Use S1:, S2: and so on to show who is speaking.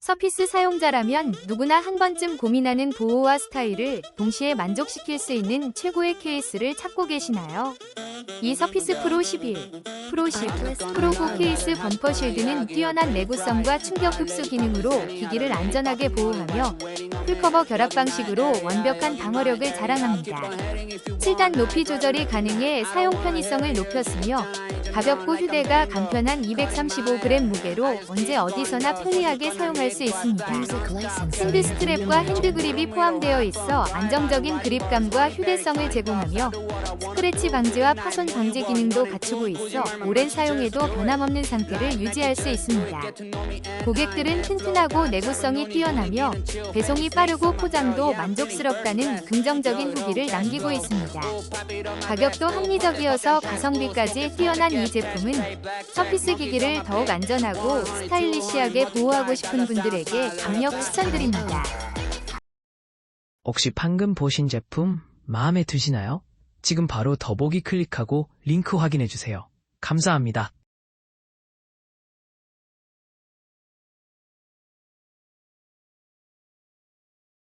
S1: 서피스 사용자라면 누구나 한 번쯤 고민하는 보호와 스타일을 동시에 만족시킬 수 있는 최고의 케이스를 찾고 계시나요? 이 서피스 프로 11, 프로 10, 프로 9 케이스 범퍼 쉴드는 뛰어난 내구성과 충격 흡수 기능으로 기기를 안전하게 보호하며 풀커버 결합 방식으로 완벽한 방어력을 자랑합니다. 7단 높이 조절이 가능해 사용 편의성을 높였으며 가볍고 휴대가 간편한 235g 무게로 언제 어디서나 편리하게 사용할 수 있습니다. 핸드 스트랩과 핸드 그립이 포함되어 있어 안정적인 그립감과 휴대성을 제공하며 스크래치 방지와 파손 방지 기능도 갖추고 있어 오랜 사용에도 변함없는 상태를 유지할 수 있습니다. 고객들은 튼튼하고 내구성이 뛰어나며 배송이 빠르고 포장도 만족스럽다는 긍정적인 후기를 남기고 있습니다. 가격도 합리적이어서 가성비까지 뛰어난 이 제품은 서피스 기기를 더욱 안전하고 스타일리시하게 보호하고 싶은 분들에게 강력 추천드립니다.
S2: 혹시 방금 보신 제품 마음에 드시나요? 지금 바로 더보기 클릭하고 링크 확인해 주세요. 감사합니다.